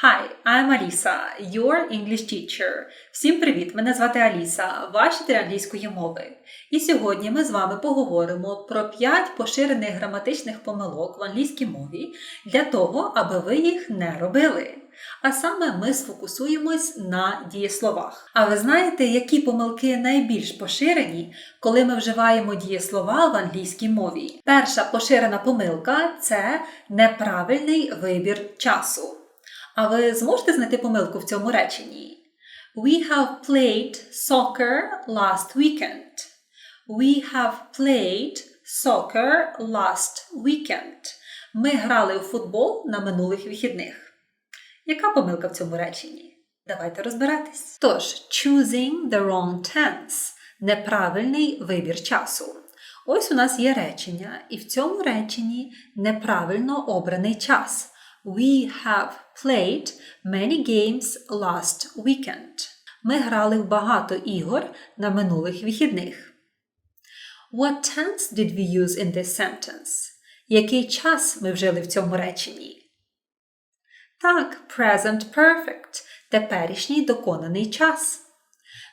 Hi, I'm Alisa, your English teacher. Всім привіт! Мене звати Аліса, вчитель англійської мови. І сьогодні ми з вами поговоримо про 5 поширених граматичних помилок в англійській мові для того, аби ви їх не робили. А саме ми сфокусуємось на дієсловах. А ви знаєте, які помилки найбільш поширені, коли ми вживаємо дієслова в англійській мові? Перша поширена помилка це неправильний вибір часу. А ви зможете знайти помилку в цьому реченні? We have played soccer last weekend. We have played soccer last weekend. Ми грали у футбол на минулих вихідних. Яка помилка в цьому реченні? Давайте розбиратись. Тож, choosing the wrong tense неправильний вибір часу. Ось у нас є речення, і в цьому реченні неправильно обраний час. We have played many games last weekend. Ми грали в багато ігор на минулих вихідних. What tense did we use in this sentence? Який час ми вжили в цьому реченні? Так, present perfect теперішній доконаний час.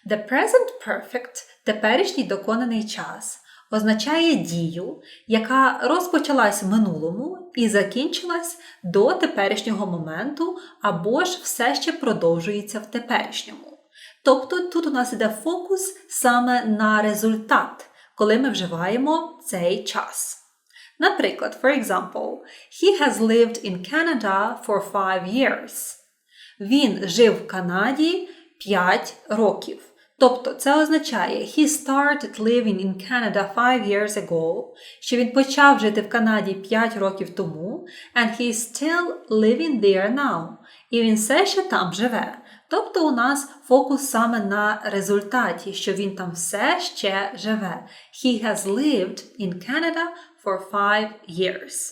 The present perfect теперішній доконаний час означає дію, яка розпочалась в минулому і закінчилась до теперішнього моменту, або ж все ще продовжується в теперішньому. Тобто тут у нас йде фокус саме на результат, коли ми вживаємо цей час. Наприклад, for example, he has lived in Canada for five years. Він жив в Канаді 5 років. Тобто це означає he started living in Canada five years ago, що він почав жити в Канаді 5 років тому, and he is still living there now. І він все ще там живе. Тобто у нас фокус саме на результаті, що він там все ще живе. He has lived in Canada for five years.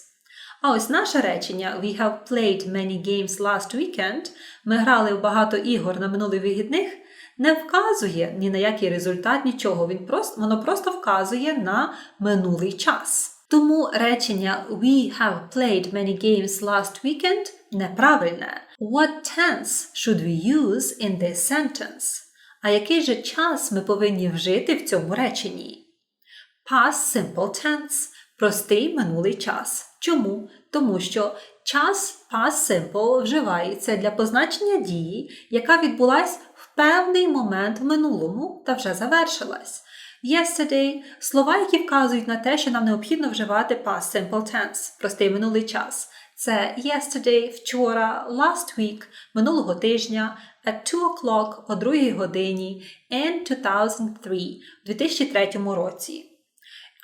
А ось наше речення We have played many games last weekend. Ми грали в багато ігор на минулих вихідних не вказує ні на який результат, нічого. Він просто, Воно просто вказує на минулий час. Тому речення We have played many games last weekend неправильне. What tense should we use in this sentence? А який же час ми повинні вжити в цьому реченні? Past simple tense простий минулий час. Чому? Тому що час past simple вживається для позначення дії, яка відбулась певний момент в минулому та вже завершилась. Yesterday – слова, які вказують на те, що нам необхідно вживати past simple tense, простий минулий час. Це yesterday, вчора, last week, минулого тижня, at 2 o'clock, о другій годині, in 2003, в 2003 році.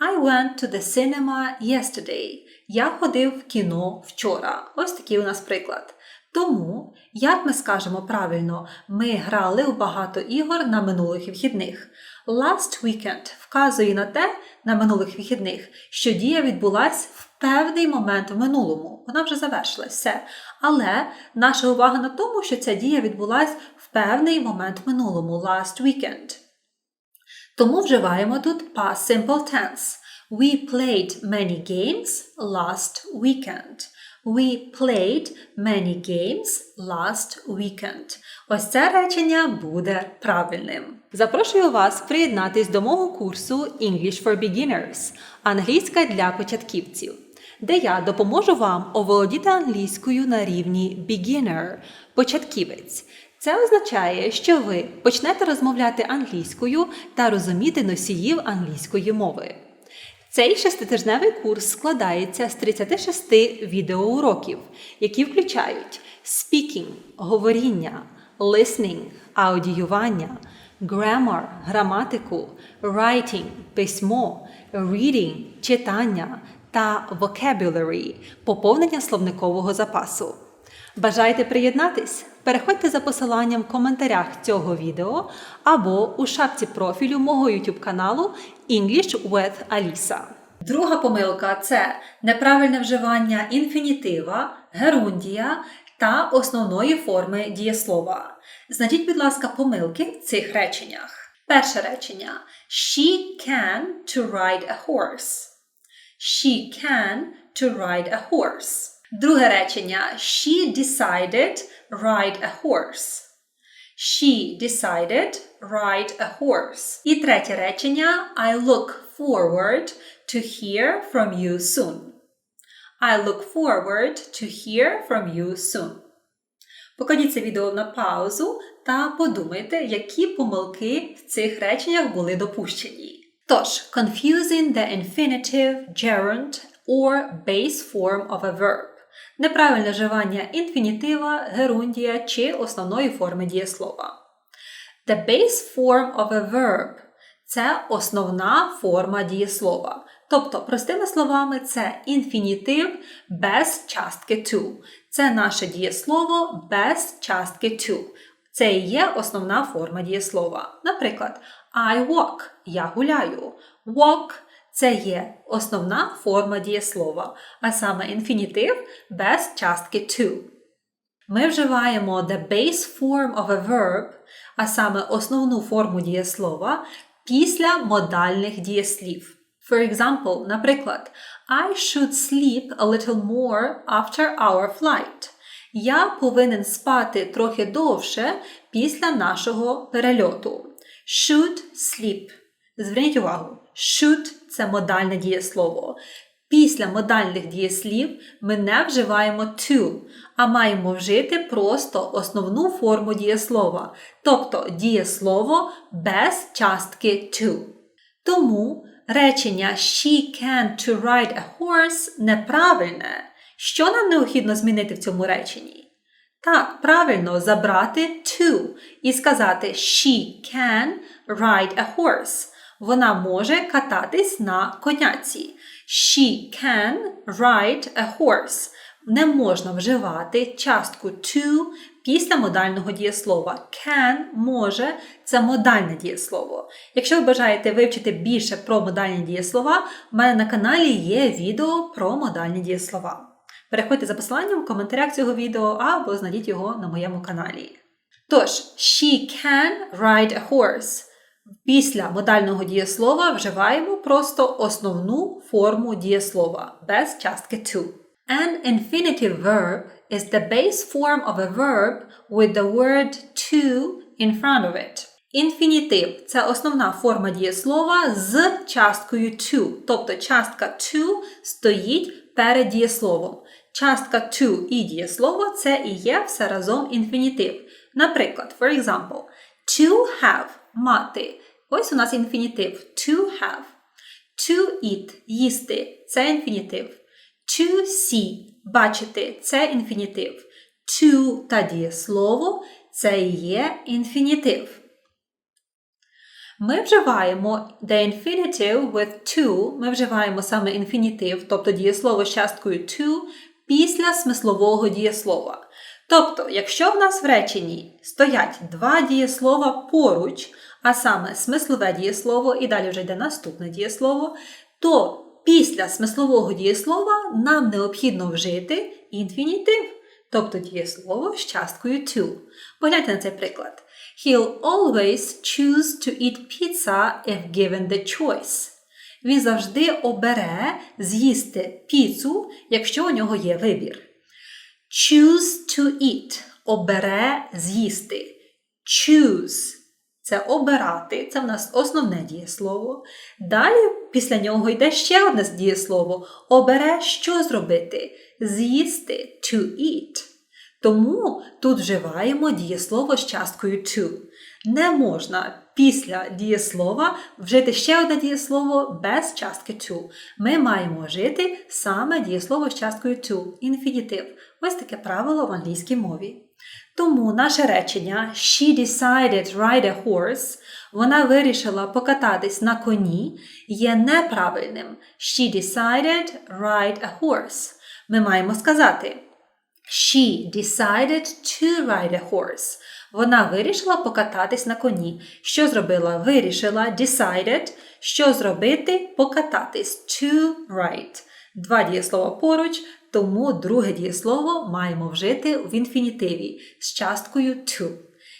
I went to the cinema yesterday. Я ходив в кіно вчора. Ось такий у нас приклад. Тому, як ми скажемо правильно, ми грали у багато ігор на минулих вихідних. Last weekend вказує на те, на минулих вихідних, що дія відбулась в певний момент в минулому. Вона вже завершилась все. Але наша увага на тому, що ця дія відбулась в певний момент в минулому last weekend. Тому вживаємо тут past simple tense. We played many games last weekend. We played many games last weekend. Ось це речення буде правильним. Запрошую вас приєднатись до мого курсу English for Beginners англійська для початківців, де я допоможу вам оволодіти англійською на рівні beginner початківець. Це означає, що ви почнете розмовляти англійською та розуміти носіїв англійської мови. Цей шеститижневий курс складається з 36 відеоуроків, які включають speaking – говоріння, listening – аудіювання, grammar – граматику, writing – письмо, reading – читання та vocabulary – поповнення словникового запасу. Бажаєте приєднатись? Переходьте за посиланням в коментарях цього відео або у шапці профілю мого YouTube каналу English with Alisa. Друга помилка це неправильне вживання інфінітива, герундія та основної форми дієслова. Знайдіть, будь ласка, помилки в цих реченнях. Перше речення: She can to ride a horse. She can to ride a horse. Друге речення She decided ride a horse. She decided ride a horse. І третє речення I look forward to hear from you soon. I look forward to hear from you soon. Покладіть це відео на паузу та подумайте, які помилки в цих реченнях були допущені. Тож, confusing the infinitive, gerund or base form of a verb. Неправильне вживання інфінітива, герундія чи основної форми дієслова. The base form of a verb це основна форма дієслова. Тобто, простими словами, це інфінітив без частки to. Це наше дієслово без частки to. Це і є основна форма дієслова. Наприклад, I walk я гуляю. Walk це є основна форма дієслова, а саме інфінітив без частки to. Ми вживаємо the base form of a verb, а саме основну форму дієслова після модальних дієслів. For example, наприклад, I should sleep a little more after our flight. Я повинен спати трохи довше після нашого перельоту. Should sleep. Зверніть увагу, should це модальне дієслово. Після модальних дієслів ми не вживаємо to, а маємо вжити просто основну форму дієслова, тобто дієслово без частки to. Тому речення She can to ride a horse неправильне. Що нам необхідно змінити в цьому реченні? Так, правильно забрати to і сказати She can ride a horse. Вона може кататись на коняці. She can ride a horse. Не можна вживати частку to після модального дієслова. Can може це модальне дієслово. Якщо ви бажаєте вивчити більше про модальні дієслова, в мене на каналі є відео про модальні дієслова. Переходьте за посиланням в коментарях цього відео або знайдіть його на моєму каналі. Тож, she can ride a horse. Після модального дієслова вживаємо просто основну форму дієслова без частки to. An infinitive verb is the base form of a verb with the word to in front of it. Інфінітив це основна форма дієслова з часткою to, тобто частка to стоїть перед дієсловом. Частка to і дієслово це і є все разом інфінітив. Наприклад, for example, to have мати. Ось у нас інфінітив to have. To eat їсти це інфінітив. To see бачити це інфінітив. To та дієслово це є інфінітив. Ми вживаємо the infinitive with to, ми вживаємо саме інфінітив, тобто дієслово з часткою to, після смислового дієслова. Тобто, якщо в нас в реченні стоять два дієслова поруч, а саме смислове дієслово, і далі вже йде наступне дієслово, то після смислового дієслова нам необхідно вжити інфінітив, тобто дієслово з часткою to. Погляньте на цей приклад. He'll always choose to eat pizza if given the choice. Він завжди обере з'їсти піцу, якщо у нього є вибір. Choose to eat обере з'їсти. Choose це обирати, це в нас основне дієслово. Далі після нього йде ще одне дієслово. Обере що зробити? З'їсти to eat. Тому тут вживаємо дієслово з часткою to. Не можна після дієслова вжити ще одне дієслово без частки to. Ми маємо вжити саме дієслово з часткою to, інфінітив. Ось таке правило в англійській мові. Тому наше речення She decided ride a horse, вона вирішила покататись на коні, є неправильним. She decided ride a horse. Ми маємо сказати She decided to ride a horse. Вона вирішила покататись на коні. Що зробила? Вирішила decided, що зробити покататись to ride. Два дієслова поруч, тому друге дієслово маємо вжити в інфінітиві з часткою to.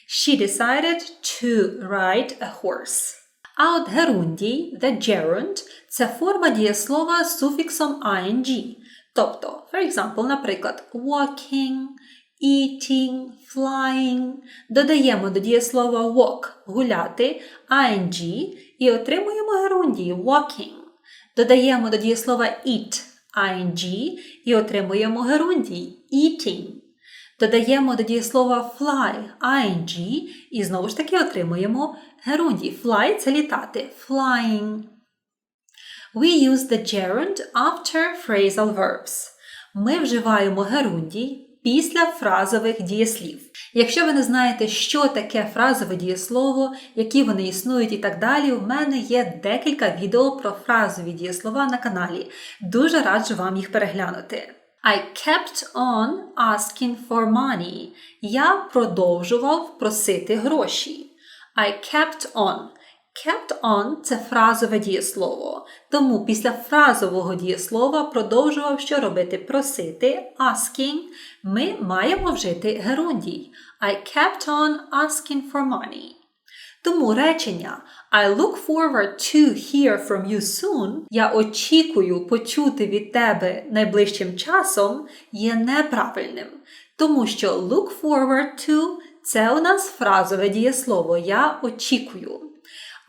She decided to ride a horse. А от герундій, the gerund, це форма дієслова з суфіксом ing. Тобто For example, наприклад, walking, eating, flying. Додаємо до дієслова walk гуляти ing і отримуємо герундії walking. Додаємо до дієслова eat ing і отримуємо герундій eating. Додаємо до дієслова fly ing і знову ж таки отримуємо герундій. Fly це літати. Flying. We use the gerund after phrasal verbs. Ми вживаємо герундій після фразових дієслів. Якщо ви не знаєте, що таке фразове дієслово, які вони існують і так далі, у мене є декілька відео про фразові дієслова на каналі. Дуже раджу вам їх переглянути. I kept on asking for money. Я продовжував просити гроші. I kept on. Kept on це фразове дієслово. Тому після фразового дієслова продовжував що робити просити asking. Ми маємо вжити герундій. I kept on asking for money. Тому речення I look forward to hear from you soon. Я очікую почути від тебе найближчим часом є неправильним. Тому що look forward to це у нас фразове дієслово. Я очікую.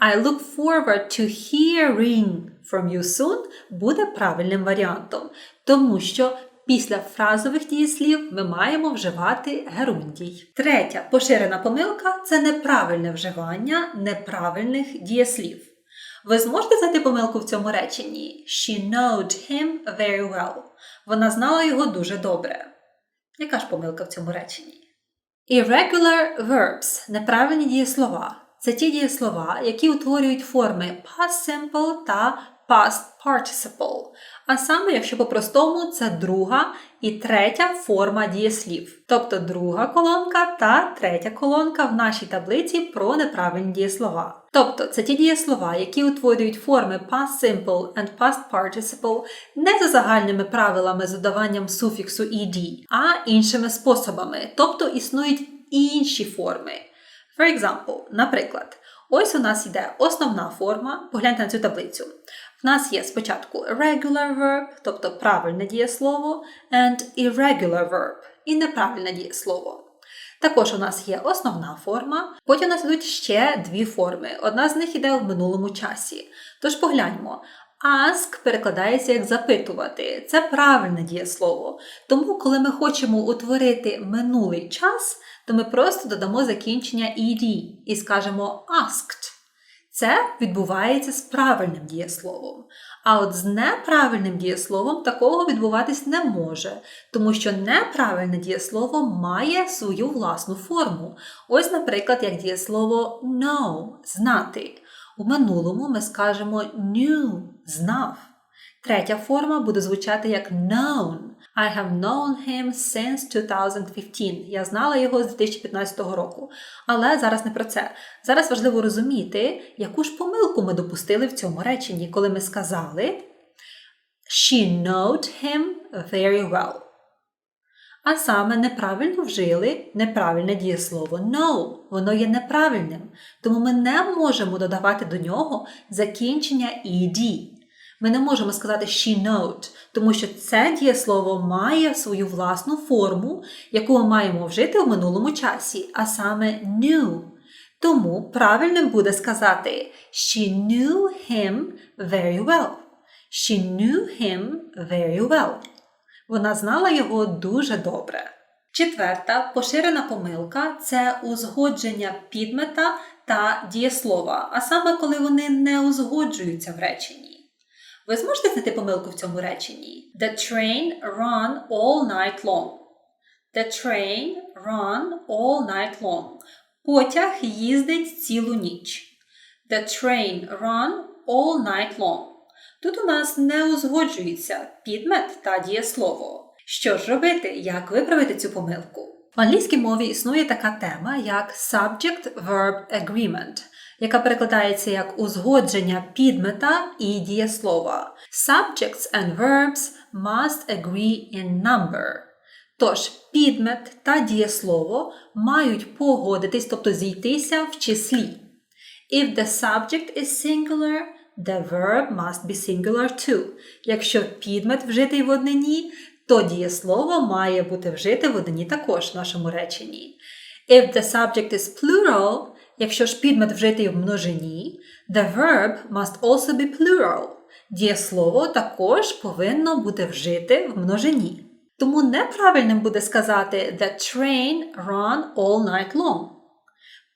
I look forward to hearing from you soon буде правильним варіантом, тому що після фразових дієслів ми маємо вживати герундій. Третя поширена помилка це неправильне вживання неправильних дієслів. Ви зможете знайти помилку в цьому реченні? She knowed him very well. Вона знала його дуже добре. Яка ж помилка в цьому реченні? Irregular verbs неправильні дієслова. Це ті дієслова, які утворюють форми past simple та past participle. А саме, якщо по-простому, це друга і третя форма дієслів. Тобто друга колонка та третя колонка в нашій таблиці про неправильні дієслова. Тобто це ті дієслова, які утворюють форми past simple and past participle не за загальними правилами з додаванням суфіксу ed, а іншими способами, тобто існують інші форми. For example, наприклад, ось у нас йде основна форма, погляньте на цю таблицю. В нас є спочатку regular verb, тобто правильне дієслово, and irregular verb і неправильне дієслово. Також у нас є основна форма, потім у нас йдуть ще дві форми. Одна з них йде в минулому часі. Тож погляньмо. Ask перекладається як запитувати. Це правильне дієслово. Тому, коли ми хочемо утворити минулий час, то ми просто додамо закінчення ed і скажемо asked. Це відбувається з правильним дієсловом. А от з неправильним дієсловом такого відбуватись не може, тому що неправильне дієслово має свою власну форму. Ось, наприклад, як дієслово know знати. У минулому ми скажемо knew знав. Третя форма буде звучати як known. I have known him since 2015. Я знала його з 2015 року. Але зараз не про це. Зараз важливо розуміти, яку ж помилку ми допустили в цьому реченні, коли ми сказали She knowed him very well. А саме неправильно вжили неправильне дієслово know. Воно є неправильним. Тому ми не можемо додавати до нього закінчення ed. Ми не можемо сказати she knowed, тому що це дієслово має свою власну форму, яку ми маємо вжити в минулому часі, а саме knew. Тому правильним буде сказати She knew him very well. She knew him very well. Вона знала його дуже добре. Четверта поширена помилка це узгодження підмета та дієслова, а саме коли вони не узгоджуються в реченні. Ви зможете знайти помилку в цьому реченні? The train ran all night long. The train ran all night long. Потяг їздить цілу ніч. The train ran all night long. Тут у нас не узгоджується підмет та дієслово. Що ж робити? Як виправити цю помилку? В англійській мові існує така тема, як Subject-Verb Agreement, яка перекладається як узгодження підмета і дієслова. Subjects and verbs must agree in number. Тож підмет та дієслово мають погодитись, тобто зійтися в числі. If the subject is singular, the verb must be singular too. Якщо підмет вжитий в однині, то дієслово має бути вжите в однині також в нашому реченні. If the subject is plural, якщо ж підмет вжитий в множині, the verb must also be plural. Дієслово також повинно бути вжити в множині. Тому неправильним буде сказати The train run all night long.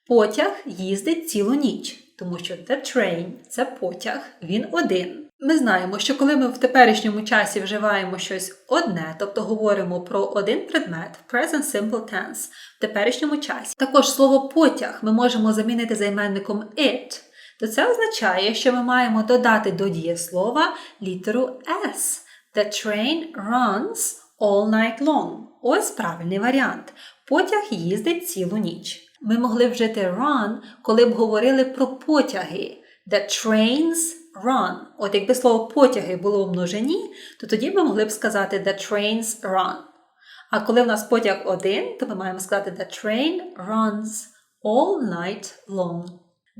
Потяг їздить цілу ніч, тому що the train – це потяг, він один. Ми знаємо, що коли ми в теперішньому часі вживаємо щось одне, тобто говоримо про один предмет present simple tense в теперішньому часі, також слово потяг ми можемо замінити займенником it, то це означає, що ми маємо додати до дієслова літеру S. The train runs all night long. Ось правильний варіант. Потяг їздить цілу ніч. Ми могли вжити run, коли б говорили про потяги. The trains run. От якби слово потяги було в множині, то тоді ми могли б сказати the trains run. А коли в нас потяг один, то ми маємо сказати the train runs all night long.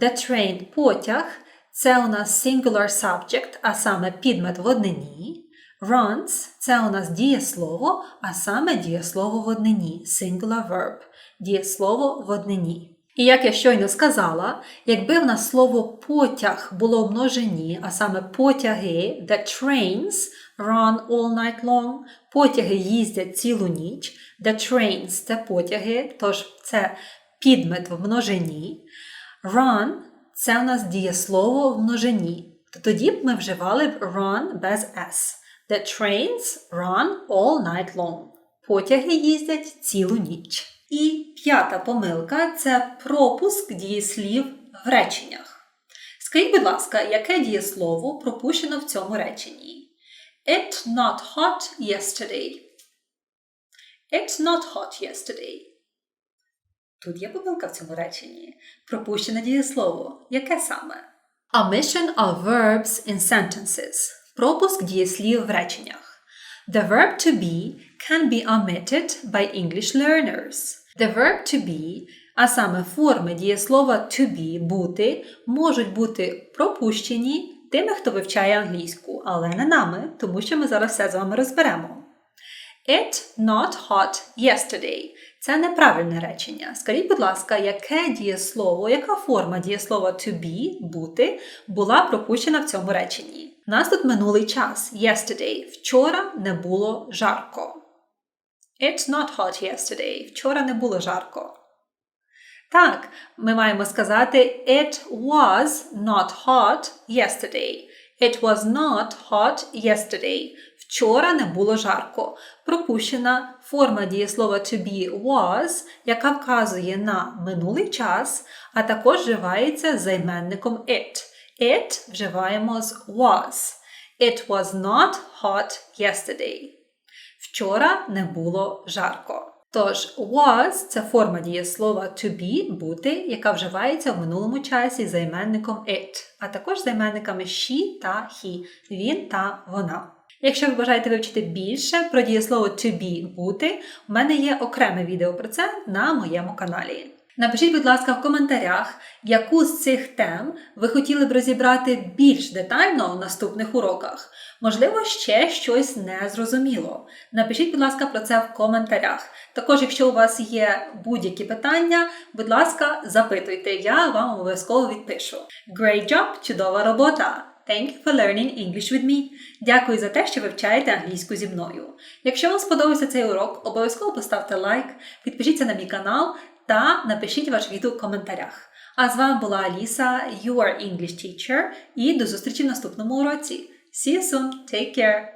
The train потяг це у нас singular subject, а саме підмет в однині. Runs це у нас дієслово, а саме дієслово в однині, singular verb, дієслово в однині. І як я щойно сказала, якби в нас слово потяг було в множині, а саме потяги, the trains run all night long, потяги їздять цілу ніч, the trains це потяги, тож це підмет в множині. Run це у нас дієслово в множині. То тоді б ми вживали б run без s. The trains run all night long. Потяги їздять цілу ніч. І п'ята помилка це пропуск дієслів в реченнях. Скажіть, будь ласка, яке дієслово пропущено в цьому реченні? It's not hot yesterday. It's not hot yesterday. Тут є помилка в цьому реченні. Пропущене дієслово. Яке саме? Omission of verbs in sentences. Пропуск дієслів в реченнях. The verb to be can be omitted by English learners. The verb to be, а саме форми дієслова to be бути, можуть бути пропущені тими, хто вивчає англійську, але не нами, тому що ми зараз все з вами розберемо. It not hot yesterday. Це неправильне речення. Скажіть, будь ласка, яке дієслово, яка форма дієслова to be бути була пропущена в цьому реченні? У нас тут минулий час. Yesterday. Вчора не було жарко. It's not hot yesterday. Вчора не було жарко. Так, ми маємо сказати It was not hot yesterday. It was not hot yesterday. Вчора не було жарко. Пропущена форма дієслова to be was, яка вказує на минулий час, а також вживається займенником it. It вживаємо з was. It was not hot yesterday. Вчора не було жарко. Тож was це форма дієслова to be бути, яка вживається в минулому часі займенником it, а також займенниками she та he, він та вона. Якщо ви бажаєте вивчити більше про дієслово to be бути, в мене є окреме відео про це на моєму каналі. Напишіть, будь ласка, в коментарях, яку з цих тем ви хотіли б розібрати більш детально в наступних уроках. Можливо, ще щось не зрозуміло. Напишіть, будь ласка, про це в коментарях. Також, якщо у вас є будь-які питання, будь ласка, запитуйте, я вам обов'язково відпишу. Great job! Чудова робота! Thank you for learning English with me. Дякую за те, що вивчаєте англійську зі мною. Якщо вам сподобався цей урок, обов'язково поставте лайк, підпишіться на мій канал та напишіть ваш відгук в коментарях. А з вами була Аліса, your English teacher, і до зустрічі в наступному уроці. See you soon. Take care.